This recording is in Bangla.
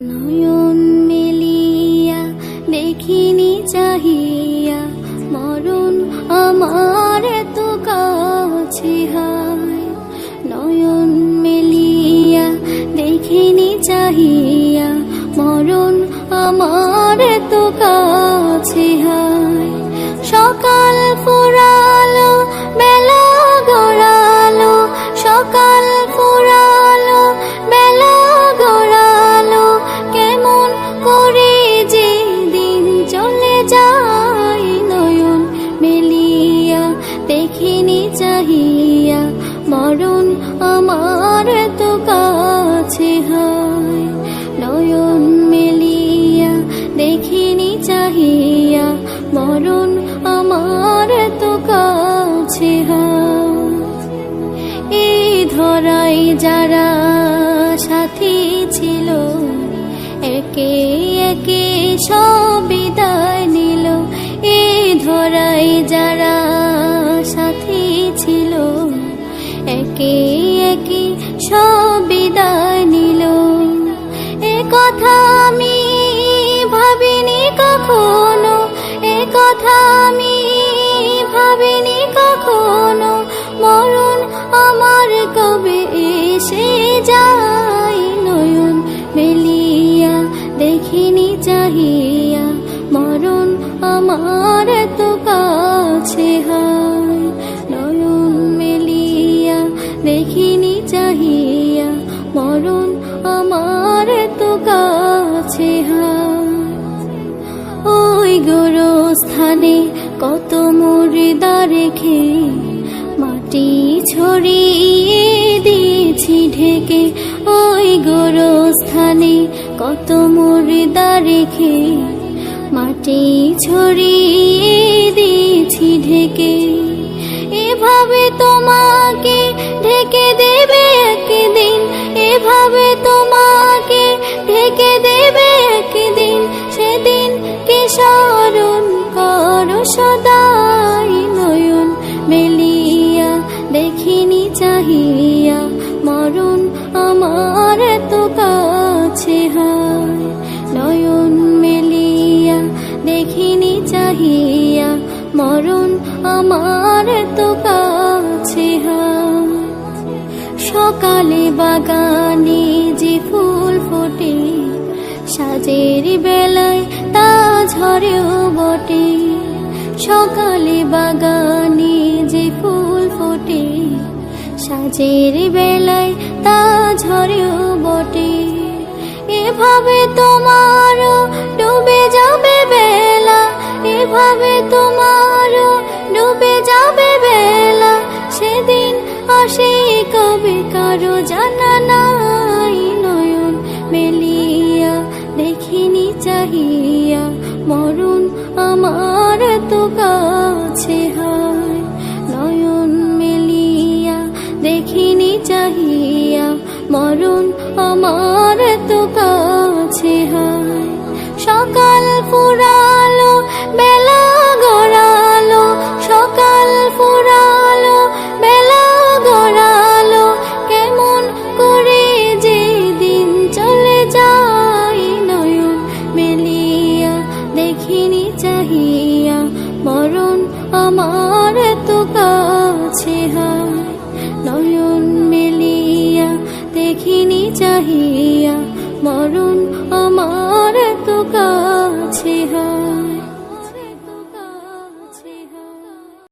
নয়ন মেলিয়া দেখিনি চাহিয়া, মরণ আমার তো কাছে নয়ন মেলিয়া দেখিনি চাহিয়া, মরণ আমার তো কাছে সকাল মরণ আমার তো কাছে হয়। নয়ন মেলিয়া, দেখিনি চাহিয়া, মরণ আমার তো কাছে হয়। এই ধরাই যারা সাথী ছিল, একে একে সব বিদায় নিল। এই ধরাই যারা সাথী ছিল একে একে সব নিল। এ কথা আমি ভাবিনি কখনো, এ কথা আমি ভাবিনি কখনো। মরণ আমার কবে এসে যায়? নয়ন মেলিয়া দেখিনি চাহিয়া। মরণ আমার তো গোরস্থানে কত মুর্দা রেখে মাটি ছড়িয়ে দিয়েছি ঢেকে। ওই গোরস্থানে কত মুর্দা রেখে মাটি ছড়িয়ে দেখিনি চাহিয়া মরণ আমার তো কাছে সকালে বাগানে যে ফুল ফোটে, সাজের বেলায় তা ঝরেও বটে। সকালে বাগানে যে ফুল ফোটে, সাজের বেলায় তা এভাবে তোমারও ডুবে যাবে বেলা। সেদিন আসে কবে কারও জানা নাই নয়ন। মেলিয়া দেখিনি চাহিয়া, মরণ আমার তো কাছে হয়। নয়ন মেলিয়া দেখিনি চাহিয়া, মরণ আমার তো কাছে হয়। সকাল ফুরালো কাছে নয়ন মেলিয়া দেখিনি চাহিয়া।